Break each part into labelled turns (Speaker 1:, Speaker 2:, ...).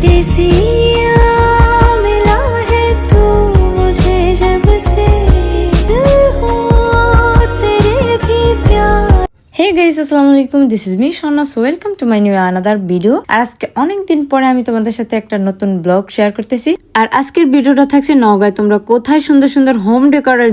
Speaker 1: desire আসসালামু আলাইকুম me welcome to video আজকে অনেক দিন পরে আমি তোমাদের সাথে একটা নতুন ব্লগ শেয়ার করতেছি। আর আজকের থাকছে তোমরা কোথায় সুন্দর সুন্দর হোম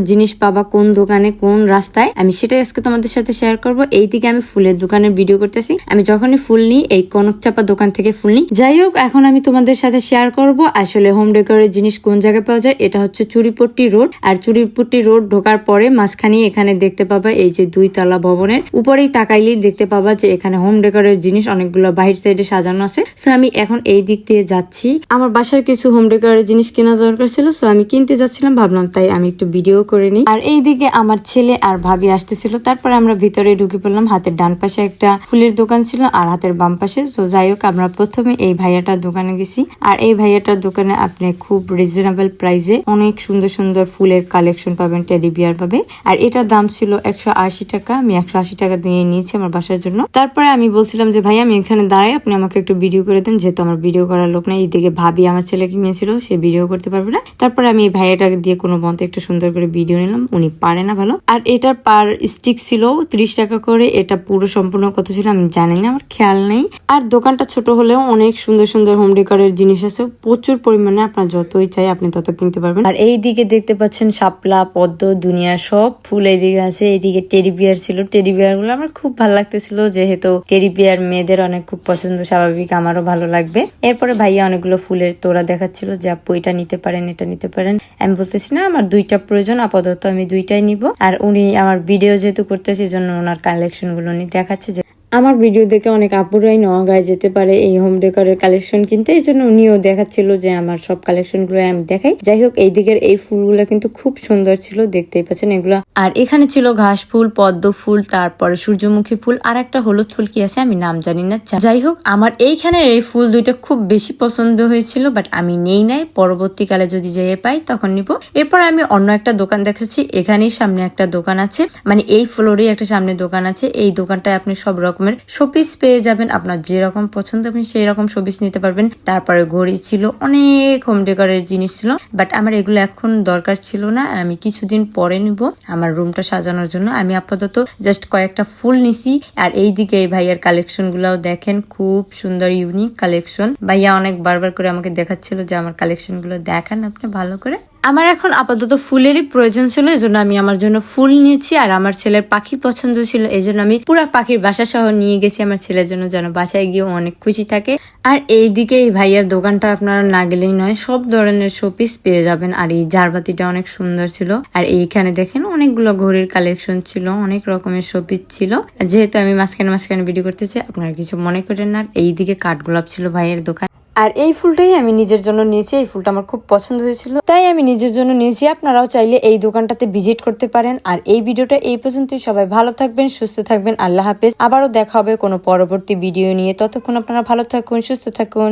Speaker 1: জিনিস পাবা, কোন দোকানে, কোন রাস্তায়, আমি সেটাই আজকে তোমাদের সাথে শেয়ার করব। এইদিকে আমি ফুলের দোকানের ভিডিও করতেছি। আমি যখনই ফুল নিই, এই কনক চাপা দোকান থেকে ফুল নিই। যাই হোক, এখন আমি তোমাদের সাথে শেয়ার করব আসলে হোম ডেকোরের জিনিস কোন জায়গায় পাওয়া যায়। এটা হচ্ছে চুরিপট্টি রোড আর চুরিপট্টি রোড ঢোকার পরে মাঝখানে এখানে দেখতে পাবা এই যে দুই তলা ভবনের উপরেই তাকাইলেই দেখতে পাবা যে এখানে হোম ডেকোরের জিনিস অনেকগুলো বাহির সাইডে সাজানো আছে। সো আমি এখন এই দিক দিয়ে যাচ্ছি। আমার বাসার কিছু হোম ডেকোরের জিনিস কেনা দরকার ছিল সো আমি কিনতে যাচ্ছিলাম, ভাবলাম তাই আমি একটু ভিডিও করে নিই। আর এইদিকে আমার ছেলে আর ভাবি আসতেছিল, তারপরে আমরা ভিতরে ঢুকে পড়লাম, হাতের ডান পাশে একটা ফুলের দোকান ছিল আর হাতের বাম পাশে। সো যাই হোক, আমরা প্রথমে এই ভাইয়াটার দোকানে গেছি। আর এই ভাইয়াটার দোকানে আপনি খুব রিজনেবল প্রাইসে অনেক সুন্দর সুন্দর ফুলের কালেকশন পাবেন টেডি বিয়ার পাবে আর এটার দাম ছিল একশো আশি টাকা, আমি একশো আশি টাকা দিয়ে নিয়েছি আমার বাসার জন্য। তারপরে আমি বলছিলাম যে ভাই আমি এখানে দাঁড়াই, আপনি আমাকে একটু ভিডিও করে দেন, যেহেতু আমার ভিডিও করার লোক নাই। এইদিকে ভাবি আমার ছেলেকে নিয়েছিল, সে ভিডিও করতে পারবে না। তারপরে আমি এই ভাইয়াটাকে দিয়ে কোনো মতে একটু সুন্দর করে ভিডিও নিলাম। উনি পারে না ভালো। আর এটার পার স্টিক ছিল ত্রিশ টাকা করে। এটা পুরো সম্পূর্ণ কত ছিল আমি জানি না, আমার খেয়াল নেই। আর দোকানটা ছোট হলেও অনেক সুন্দর সুন্দর হোম ডেকোরের জিনিস আছে। প্রচুর পরিমাণে আপনার যতই চাই আপনি তত কিনতে পারবেন। আর এই দিকে দেখতে পাচ্ছেন শাপলা, পদ্ম, দুনিয়া সব। ফুল এইদিকে আছে এইদিকে টেডি বিয়ার ছিল। টেডি বিয়ারগুলো আমার খুব ভালো লাগতেছিল, যেহেতু বিয়ার মেয়েদের অনেক খুব পছন্দ, স্বাভাবিক আমারও ভালো লাগবে। এরপরে ভাইয়া অনেকগুলো ফুলের তোড়া দেখাচ্ছিল, যে আপু এটা নিতে পারেন, এটা নিতে পারেন। আমি বলতেছি, না, আমার দুইটা প্রয়োজন, আপাতত আমি দুইটাই নিব। আর উনি আমার ভিডিও যেহেতু করতেছি জন্য ওনার কালেকশনগুলো উনি দেখাচ্ছে যে আমার ভিডিও দেখে অনেক আপুরাই নগায় যেতে পারে, এই হোম ডেকোরের কালেকশন কিনতে। এই জন্য উনিও দেখাচ্ছিল যে আমার সব কালেকশনগুলো আমি দেখাই। যাই হোক, এই দিকের এই ফুলগুলো কিন্তু খুব সুন্দর ছিল, দেখতেই পাচ্ছেন এগুলো। আর এখানে ছিল ঘাস ফুল, পদ্ম ফুল, তারপরে সূর্যমুখী ফুল, আর একটা হলুদ ফুল কি আছে আমি নাম জানি না। যাই হোক, আমার এইখানে এই ফুল দুইটা খুব বেশি পছন্দ হয়েছিল বাট আমি নেই নাই। পরবর্তীকালে যদি যেয়ে পাই, তখন নিব। এরপর আমি অন্য একটা দোকান দেখেছি এখানেই সামনে একটা দোকান আছে। মানে এই ফ্লোরেই একটা সামনে দোকান আছে। এই দোকানটায় আপনি সব রকমের শোপিস পেয়ে যাবেন। আপনার যেরকম পছন্দ আপনি সেই রকম শোপিস নিতে পারবেন। তারপরে ঘড়ি ছিল, অনেক হোম ডেকোরের জিনিস ছিল। বাট আমার এগুলো এখন দরকার ছিল না, আমি কিছুদিন পরে নিব। আমার রুমটা সাজানোর জন্য আমি আপাতত জাস্ট কয়েকটা ফুল নিছি। আর এই দিকে এই ভাইয়ার কালেকশন গুলাও দেখেন, খুব সুন্দর ইউনিক কালেকশন ভাইয়া অনেক বারবার করে আমাকে দেখাচ্ছিল যে আমার কালেকশনগুলো দেখান আপনি ভালো করে। আমার এখন আপাতত ফুলেরই প্রয়োজন ছিল এই জন্য আমি আমার জন্য ফুল নিয়েছি, আর আমার ছেলের পাখি পছন্দ ছিল এই জন্য আমি পুরো পাখির বাসা সহ নিয়ে গেছি আমার ছেলের জন্য, যেন বাসায় গিয়ে অনেক খুশি থাকে। আর এইদিকে এই ভাইয়ার দোকানটা আপনারা না গেলেই নয়, সব ধরনের শোপিস পেয়ে যাবেন, আর এই জারবাতিটা অনেক সুন্দর ছিল। আর এইখানে দেখেন অনেকগুলো ঘড়ির কালেকশন ছিল, অনেক রকমের শোপিস ছিল। যেহেতু আমি মাঝখানে মাঝখানে ভিডিও করতেছি আপনারা কিছু মনে করেন না। এইদিকে কাঠগোলাপ ছিল ভাইয়ের দোকান। আর এই ফুলটাই আমি নিজের জন্য নিয়েছি। এই ফুলটা আমার খুব পছন্দ হয়েছিল। তাই আমি নিজের জন্য নিয়েছি। আপনারাও চাইলে এই দোকানটাতে ভিজিট করতে পারেন। আর এই ভিডিওটা এই পর্যন্তই। সবাই ভালো থাকবেন, সুস্থ থাকবেন। আল্লাহ হাফেজ। আবারও দেখা হবে কোনো পরবর্তী ভিডিও নিয়ে। ততক্ষণ আপনারা ভালো থাকুন, সুস্থ থাকুন।